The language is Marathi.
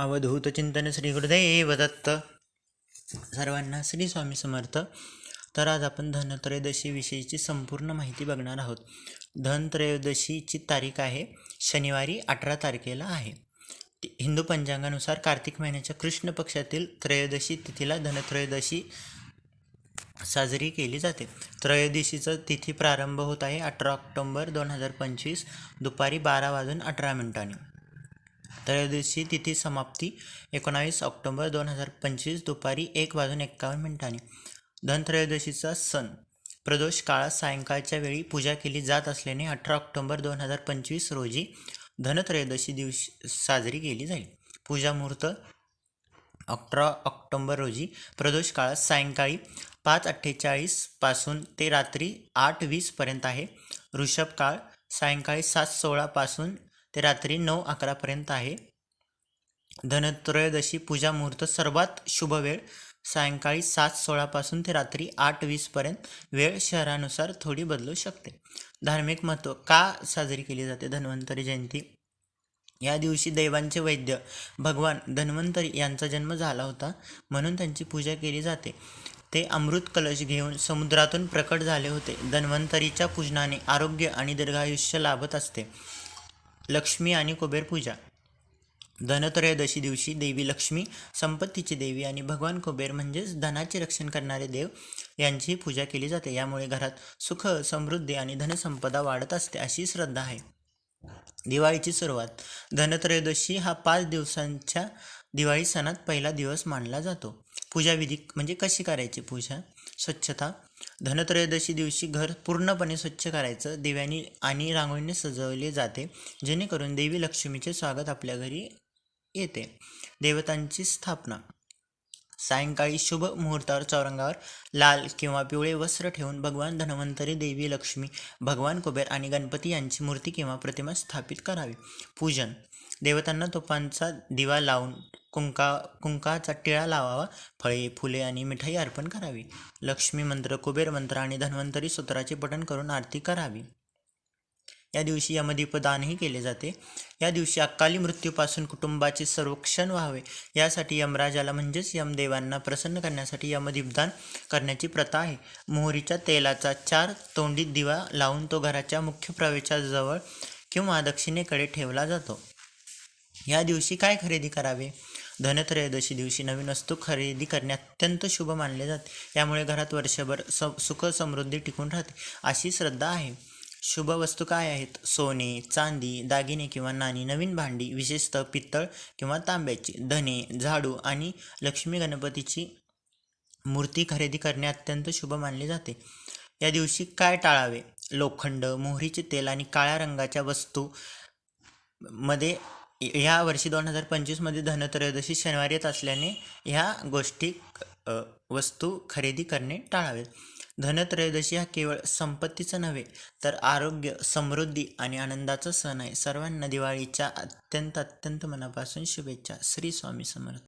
अवधूत चिंतन श्री गुरुदेव दत्त. सर्वांना श्री स्वामी समर्थ. तर आज आपण धनत्रयोदशीविषयीची संपूर्ण माहिती बघणार आहोत. धनत्रयोदशीची तारीख आहे शनिवारी अठरा तारखेला आहे. हिंदू पंचांगानुसार कार्तिक महिन्याच्या कृष्ण पक्षातील त्रयोदशी तिथीला धनत्रयोदशी साजरी केली जाते. त्रयोदशीचा तिथी प्रारंभ होत आहे अठरा ऑक्टोंबर दोन हजार पंचवीस दुपारी बारा वाजून अठरा मिनिटांनी. त्रयोदशी तिथी समाप्ती एकोणावीस ऑक्टोबर दोन हजार पंचवीस दुपारी एक वाजून एक्कावन्न मिनिटांनी. धनत्रयोदशीचा सण. प्रदोष काळात सायंकाळच्या वेळी पूजा केली जात असल्याने अठरा ऑक्टोबर दोन हजार पंचवीस रोजी धनत्रयोदशी दिवशी साजरी केली जाईल. पूजा मुहूर्त अठरा ऑक्टोंबर रोजी प्रदोष काळात सायंकाळी पाच अठ्ठेचाळीसपासून ते रात्री आठ वीसपर्यंत आहे. ऋषभ काळ सायंकाळी सात सोळापासून ते रात्री नऊ अकरापर्यंत आहे. धनत्रयोदशी पूजा मुहूर्त सर्वात शुभ वेळ. सायंकाळी सात सोळापासून ते रात्री आठ वीसपर्यंत वेळ शहरानुसार थोडी बदलू शकते. धार्मिक महत्त्व का साजरी केली जाते? धन्वंतरी जयंती. या दिवशी दैवांचे वैद्य भगवान धन्वंतरी यांचा जन्म झाला होता म्हणून त्यांची पूजा केली जाते. ते अमृत कलश घेऊन समुद्रातून प्रकट झाले होते. धन्वंतरीच्या पूजनाने आरोग्य आणि दीर्घायुष्य लाभत असते. लक्ष्मी आणि कुबेर पूजा. धनत्रयोदशी दिवशी देवी लक्ष्मी संपत्तीची देवी आणि भगवान कुबेर म्हणजेच धनाचे रक्षण करणारे देव यांची पूजा केली जाते. यामुळे घरात सुख समृद्धी आणि धनसंपदा वाढत असते अशी श्रद्धा आहे. दिवाळीची सुरुवात. धनत्रयोदशी हा पाच दिवसांच्या दिवाळी सणात पहिला दिवस मानला जातो. पूजाविधी म्हणजे कशी करायची पूजा? स्वच्छता. धनत्रयोदशी दिवशी घर पूर्णपणे स्वच्छ करायचं दिव्यांनी आणि रांगोळीने सजवले जाते जेणेकरून देवी लक्ष्मीचे स्वागत आपल्या घरी येते. देवतांची स्थापना. सायंकाळी शुभ मुहूर्तावर चौरंगावर लाल किंवा पिवळे वस्त्र ठेवून भगवान धन्वंतरी देवी लक्ष्मी भगवान कुबेर आणि गणपती यांची मूर्ती किंवा प्रतिमा स्थापित करावी. पूजन. देवतांना तोपांचा दिवा लावून कुंका कुंकाचा टिळा लावावा फळे फुले आणि मिठाई अर्पण करावी. लक्ष्मी मंत्र कुबेर मंत्र आणि धन्वंतरी सूत्राचे पठण करून आरती करावी. या दिवशी यमदीपदानही केले जाते. या दिवशी अकाली मृत्यूपासून कुटुंबाचे संरक्षण व्हावे. यासाठी यमराजाला म्हणजेच यमदेवांना प्रसन्न करण्यासाठी यमदीपदान करण्याची प्रथा आहे. मोहरीच्या तेलाचा चार तोंडी दिवा लावून तो घराच्या मुख्य प्रवेशाजवळ किंवा दक्षिणेकडे ठेवला जातो. या दिवशी काय खरेदी करावे? धनत्रयोदशी दिवशी नवीन वस्तू खरेदी करणे अत्यंत शुभ मानले जाते. यामुळे घरात वर्षभर स सुख समृद्धी टिकून राहते अशी श्रद्धा आहे. शुभ वस्तू काय आहेत? सोने चांदी दागिने किंवा नाणी. नवीन भांडी विशेषतः पितळ किंवा तांब्याची. धने झाडू आणि लक्ष्मी गणपतीची मूर्ती खरेदी करणे अत्यंत शुभ मानले जाते. या दिवशी काय टाळावे? लोखंड मोहरीचे तेल आणि काळ्या रंगाच्या वस्तू मध्ये ह्या वर्षी दोन हजार पंचवीसमध्ये धनत्रयोदशी शनिवारी येत असल्याने ह्या गोष्टी वस्तू खरेदी करणे टाळावेत. धनत्रयोदशी हा केवळ संपत्तीचा नव्हे तर आरोग्य समृद्धी आणि आनंदाचा सण आहे. सर्वांना दिवाळीच्या अत्यंत अत्यंत मनापासून शुभेच्छा. श्री स्वामी समर्थ.